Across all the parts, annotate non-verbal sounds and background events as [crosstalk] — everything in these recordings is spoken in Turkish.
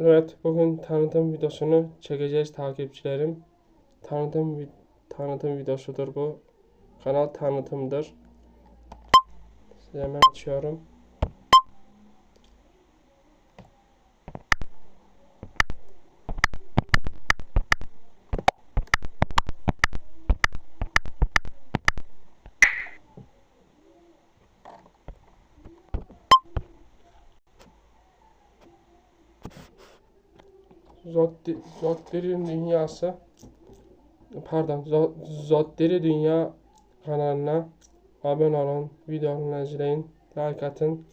Evet, bugün tanıtım videosunu çekeceğiz takipçilerim. Tanıtım tanıtım videosudur bu. Kanal tanıtımdır. Size hemen açıyorum. Zotti, Zotteri Dünyası pardon Zo- Zotteri Dünya kanalına abone olun, videolarını izleyin, like atın.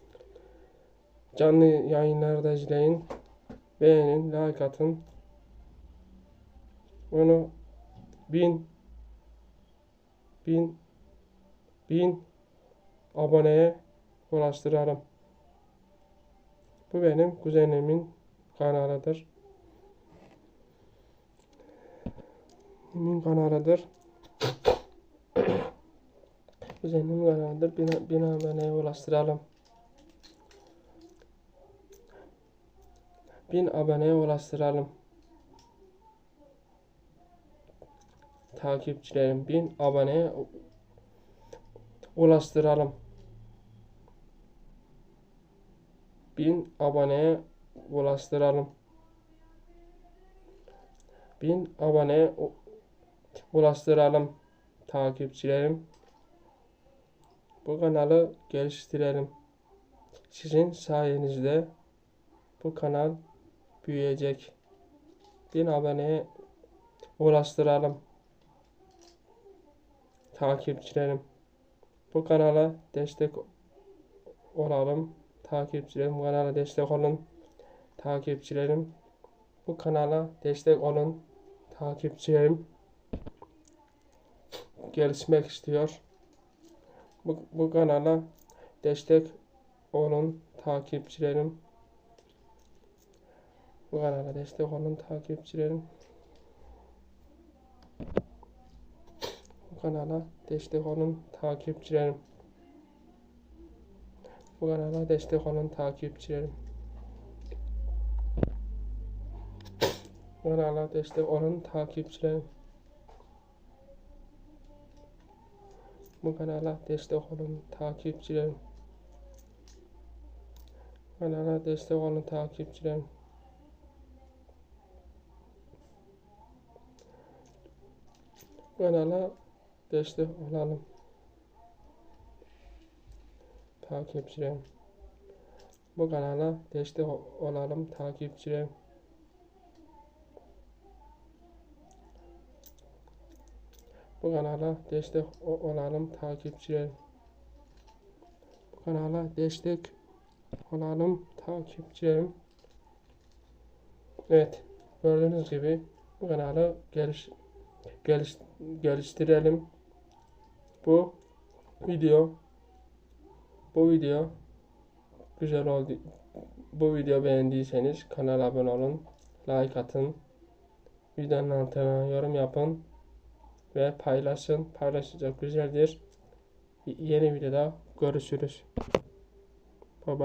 Canlı yayınlarda izleyin. Beğenin, like atın. Onu bin bin bin aboneye ulaştıralım. Bu benim kuzenimin kanalıdır. Kimin kanalıdır? Kuzenim [coughs] kanalıdır. Bin, bin aboneye ulaştıralım. Bin aboneye ulaştıralım. Takipçilerim bin aboneye ulaştıralım. Bin aboneye ulaştıralım. Bin aboneye ulaştıralım takipçilerim. Bu kanalı geliştirelim. Sizin sayenizde bu kanal büyüyecek. Bin aboneye ulaştıralım takipçilerim. Bu kanala destek olalım. Takipçilerim bu kanala destek olun. Takipçilerim bu kanala destek olun. Takipçilerim gelişmek istiyor. Bu, bu kanala destek olun takipçilerim. Bu kanala destek olun takipçilerim. Bu kanala destek olun takipçilerim. Bu kanala destek olun takipçilerim. Bu kanala destek olun takipçilerim. Bu kanala destek olun takipçilerim. Kanala destek olun takipçilerim. Kanala destek olalım. Takipçilerim. Bu kanala destek olalım takipçilerim. Bu kanala destek olalım takipçilerim. Bu kanala destek olalım takipçilerim. Evet, gördüğünüz gibi bu kanalı geliş, geliş, geliştirelim. Bu video bu video güzel oldu. Bu video beğendiyseniz kanala abone olun, like atın, videonun altına yorum yapın ve paylaşın. Paylaşacak güzeldir. Yeni videoda görüşürüz. Bye bye.